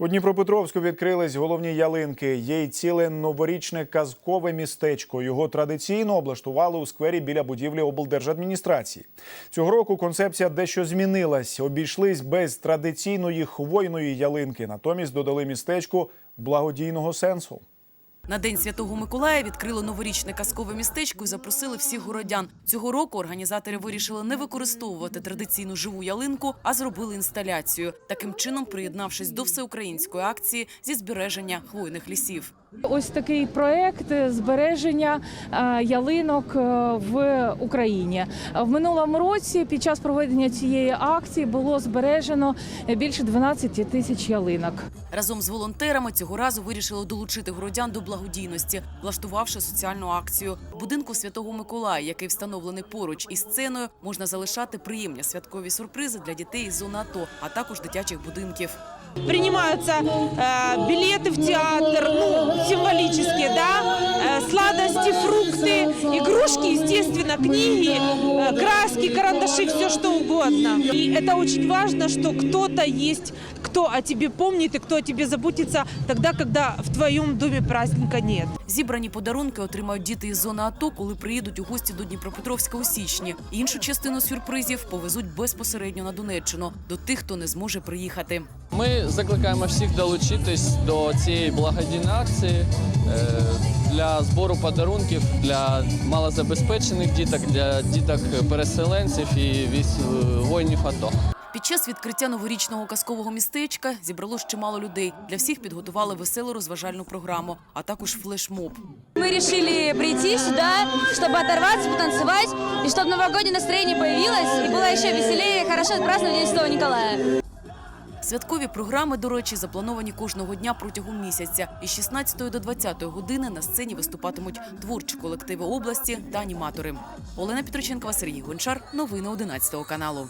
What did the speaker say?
У Дніпропетровську відкрились головні ялинки. Є й ціле новорічне казкове містечко. Його традиційно облаштували у сквері біля будівлі облдержадміністрації. Цього року концепція дещо змінилась. Обійшлись без традиційної хвойної ялинки. Натомість додали містечку благодійного сенсу. На день святого Миколая відкрили новорічне казкове містечко і запросили всіх городян. Цього року організатори вирішили не використовувати традиційну живу ялинку, а зробили інсталяцію. Таким чином, приєднавшись до всеукраїнської акції зі збереження хвойних лісів. Ось такий проект збереження е, ялинок е, в Україні. В минулому році під час проведення цієї акції було збережено більше 12 тисяч ялинок. Разом з волонтерами цього разу вирішили долучити городян до благодійності, влаштувавши соціальну акцію. Будинку Святого Миколая, який встановлений поруч із сценою, можна залишати приємні святкові сюрпризи для дітей із зони АТО, а також дитячих будинків. принимаются э, билеты в театр, ну, сладости, фрукты, игрушки, естественно, книги, э, краски, карандаши, все что угодно. И это очень важно, что кто-то есть, кто о тебе помнит и кто о тебе заботится тогда, когда в твоем доме праздника нет. Зібрані подарунки отримають діти із зони АТО, коли приїдуть у гості до Дніпропетровська у січні. Іншу частину сюрпризів повезуть безпосередньо на Донеччину до тих, хто не зможе приїхати. Ми закликаємо всіх долучитись до цієї благодійної акції е, для збору подарунків для малозабезпечених діток, для діток переселенців і військ- воїнів АТО. Під час відкриття новорічного казкового містечка зібрало чимало людей. Для всіх підготували веселу розважальну програму, а також флешмоб. Мы решили прийти сюда, чтобы оторваться, потанцевать, и чтобы новогоднее настроение появилось, и было еще веселее и хорошо отпраздновать День Святого Николая. Святкові програми, до речі, заплановані кожного дня протягом місяця. Із 16 до 20 години на сцені виступатимуть творчі колективи області та аніматори. Олена Петроченкова, Сергій Гончар. Новини 11 каналу.